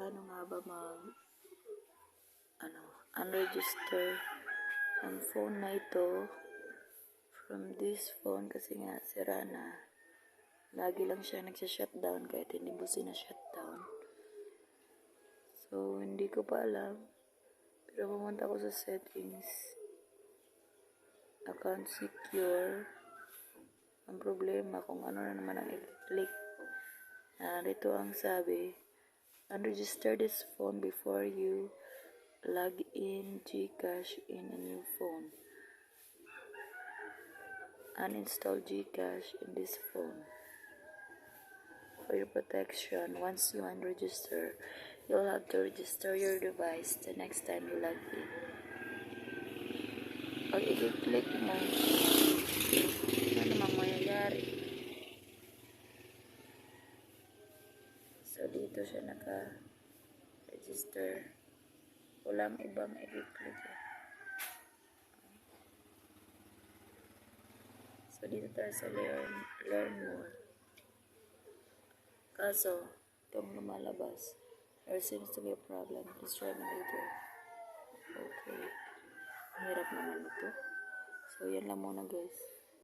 paano nga ba mag ano, unregister ang phone na ito from this phone kasi nga sira na. Lagi lang siya nagsha-shutdown kahit hindi mo sina-shutdown. So, hindi ko pa alam. Pero pumunta ko sa settings. Account secure. Ang problema kung ano na naman ang i-click. Narito ang sabi, unregister this phone before you log in Gcash in a new phone. Uninstall Gcash in this phone. For your protection, once you unregister, you'll have to register your device the next time you log in. Pag i-click mo, ano So, dito siya naka-register. Walang ibang i-click. So, dito tayo sa learn, learn more. Kaso, itong lumalabas, there seems to be a problem. Please try later. Okay. Hirap naman ito. So, yan lang muna guys.